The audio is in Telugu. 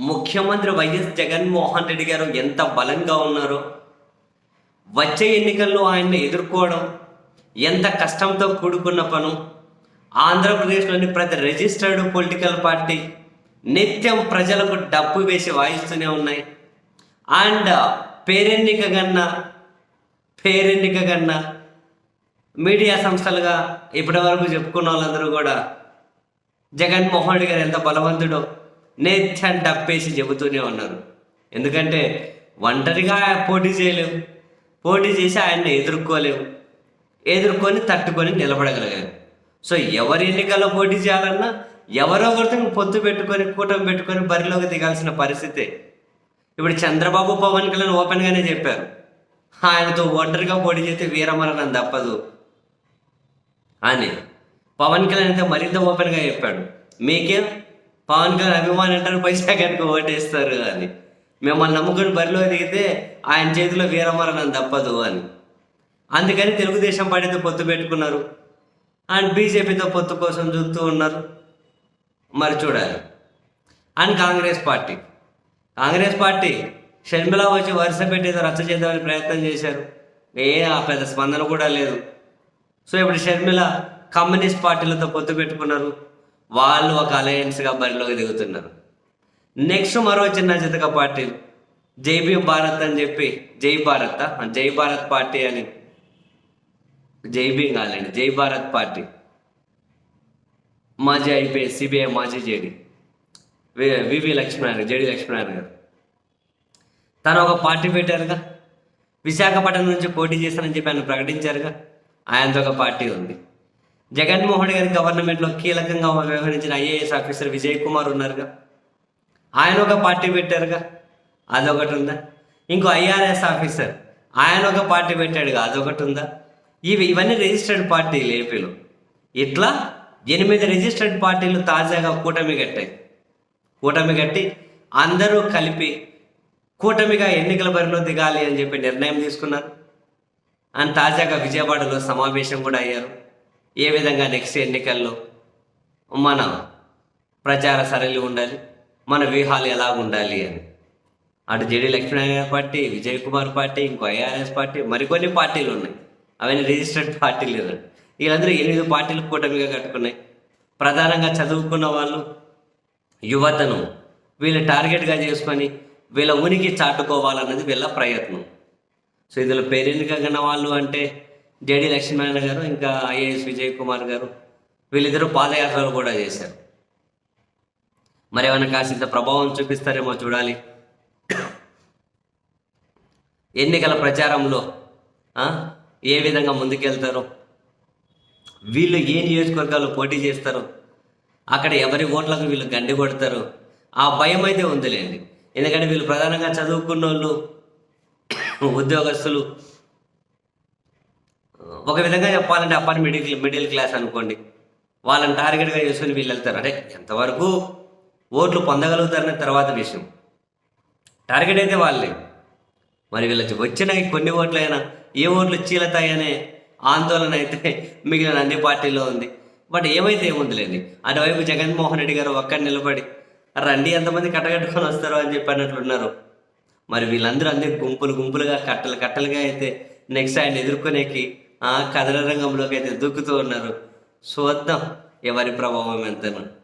ముఖ్యమంత్రి వైఎస్ జగన్మోహన్ రెడ్డి గారు ఎంత బలంగా ఉన్నారో వచ్చే ఎన్నికల్లో ఆయన్ని ఎదుర్కోవడం ఎంత కష్టంతో కూడుకున్న పను ఆంధ్రప్రదేశ్లోని ప్రతి రిజిస్టర్డ్ పొలిటికల్ పార్టీ నిత్యం ప్రజలకు డబ్బు వేసి వాయిస్తూనే ఉన్నాయి. అండ్ పేరెన్నిక కన్నా పేరెన్నిక కన్నా మీడియా సంస్థలుగా ఇప్పటి వరకు చెప్పుకున్న వాళ్ళందరూ కూడా జగన్మోహన్ రెడ్డి గారు ఎంత బలవంతుడో నిత్యం డప్పేసి చెబుతూనే ఉన్నారు. ఎందుకంటే ఒంటరిగా పోటీ చేయలేము పోటీ చేసి ఆయన్ని ఎదుర్కోలేము ఎదుర్కొని తట్టుకొని నిలబడగలిగారు. సో ఎవరి ఎన్నికల్లో పోటీ చేయాలన్నా ఎవరో ఒకరితో పొత్తు పెట్టుకొని కూటమి పెట్టుకొని బరిలోకి దిగాల్సిన పరిస్థితే. ఇప్పుడు చంద్రబాబు పవన్ కళ్యాణ్ ఓపెన్గానే చెప్పారు. ఆయనతో ఒంటరిగా పోటీ చేస్తే వీరమరణం తప్పదు అని పవన్ కళ్యాణ్ అయితే మరింత ఓపెన్గా చెప్పాడు. మీకేం? పవన్ కళ్యాణ్ అభిమాని అంటారు పైసా కనుక ఓటేస్తారు అని. మిమ్మల్ని నమ్ముకుని బరిలో దిగితే ఆయన చేతిలో వీరమరణం తప్పదు అని. అందుకని తెలుగుదేశం పార్టీతో పొత్తు పెట్టుకున్నారు. అండ్ బీజేపీతో పొత్తు కోసం చూస్తూ ఉన్నారు. మరి చూడాలి. And Congress party. Congress party Sharmila వచ్చి వరుస పెట్టేదో రచ్చ చేద్దామని ప్రయత్నం చేశారు. ఏ ఆ పెద్ద స్పందన కూడా లేదు. సో ఇప్పుడు షర్మిల కమ్యూనిస్ట్ పార్టీలతో పొత్తు పెట్టుకున్నారు. వాళ్ళు ఒక అలయన్స్గా బరిలోకి దిగుతున్నారు. నెక్స్ట్ మరో చిన్న చితక పార్టీలు జై భారత్ అని చెప్పి జై భారత్ జై భారత్ పార్టీ అని జై భీమ్ కాదండి జై భారత్ పార్టీ. మాజీ ఐపీఎస్ సిబిఐ మాజీ JD. VV Lakshminarayana JD Lakshminarayana garu. తను ఒక పార్టీ పెట్టారుగా. విశాఖపట్నం నుంచి పోటీ చేస్తానని చెప్పి ఆయన ప్రకటించారుగా. ఆయనతో ఒక పార్టీ ఉంది. జగన్మోహన్ గారి గవర్నమెంట్లో కీలకంగా వ్యవహరించిన ఐఏఎస్ ఆఫీసర్ విజయ్ కుమార్ ఉన్నారుగా. ఆయన ఒక పార్టీ పెట్టారుగా. అదొకటి ఉందా? ఇంకో ఐఆర్ఎస్ ఆఫీసర్ ఆయన ఒక పార్టీ పెట్టాడుగా. అదొకటి ఉందా? ఇవి ఇవన్నీ రిజిస్టర్డ్ పార్టీలు ఏపీలో. ఇట్లా ఎనిమిది రిజిస్టర్డ్ పార్టీలు తాజాగా కూటమి కట్టాయి. కూటమి కట్టి అందరూ కలిపి కూటమిగా ఎన్నికల బరిలో దిగాలి అని చెప్పి నిర్ణయం తీసుకున్నారు. అండ్ తాజాగా విజయవాడలో సమావేశం కూడా అయ్యారు. ఏ విధంగా నెక్స్ట్ ఎన్నికల్లో మన ప్రచార సరళి ఉండాలి? మన వ్యూహాలు ఎలా ఉండాలి అని. అటు JD Lakshminarayana party Vijay Kumar party ఇంకో ఐఆర్ఎస్ పార్టీ మరికొన్ని పార్టీలు ఉన్నాయి. అవన్నీ రిజిస్టర్డ్ పార్టీలు వీళ్ళందరూ ఎనిమిది పార్టీలు కూటమిగా కట్టుకున్నాయి. ప్రధానంగా చదువుకున్న వాళ్ళు యువతను వీళ్ళు టార్గెట్గా చేసుకొని వీళ్ళ ఉనికి చాటుకోవాలన్నది వీళ్ళ ప్రయత్నం. సో ఇందులో పేరెన్నిక వాళ్ళు అంటే జేడి లక్ష్మీనారాయణ గారు ఇంకా ఐఏఎస్ విజయ్ కుమార్ గారు వీళ్ళిద్దరూ పాదయాత్రలు కూడా చేశారు. మరి ఏమైనా కాసింత ప్రభావం చూపిస్తారేమో చూడాలి. ఎన్నికల ప్రచారంలో ఏ విధంగా ముందుకెళ్తారో? వీళ్ళు ఏ నియోజకవర్గాల్లో పోటీ చేస్తారు? అక్కడ ఎవరి ఓట్లకు వీళ్ళు గండి కొడతారు? ఆ భయం అయితే ఉందిలేండి. ఎందుకంటే వీళ్ళు ప్రధానంగా చదువుకున్న వాళ్ళు ఉద్యోగస్తులు ఒక విధంగా చెప్పాలంటే అప్పర్ మిడిల్ మిడిల్ క్లాస్ అనుకోండి. వాళ్ళని టార్గెట్గా చేసుకుని వీళ్ళు వెళ్తారు. అంటే ఎంతవరకు ఓట్లు పొందగలుగుతారనే తర్వాత విషయం. టార్గెట్ అయితే వాళ్ళే. మరి వీళ్ళకి వచ్చిన కొన్ని ఓట్లైనా ఏ ఓట్లు చీలతాయనే ఆందోళన అయితే మిగిలిన అన్ని పార్టీల్లో ఉంది. బట్ ఏమైతే ఏముందిలేండి. అటువైపు జగన్మోహన్ రెడ్డి గారు ఒక్కడ నిలబడి రండి ఎంతమంది కట్టగట్టుకొని వస్తారు అని చెప్పి అన్నట్లున్నారు మరి వీళ్ళందరూ అందరి గుంపులు గుంపులుగా కట్టలు కట్టలుగా అయితే నెక్స్ట్ ఆయన ఎదుర్కొనేకి ఆ కథల రంగంలోకి అయితే దూకుతూ ఉన్నారు. చూద్దాం ఎవరి ప్రభావం ఎంతను.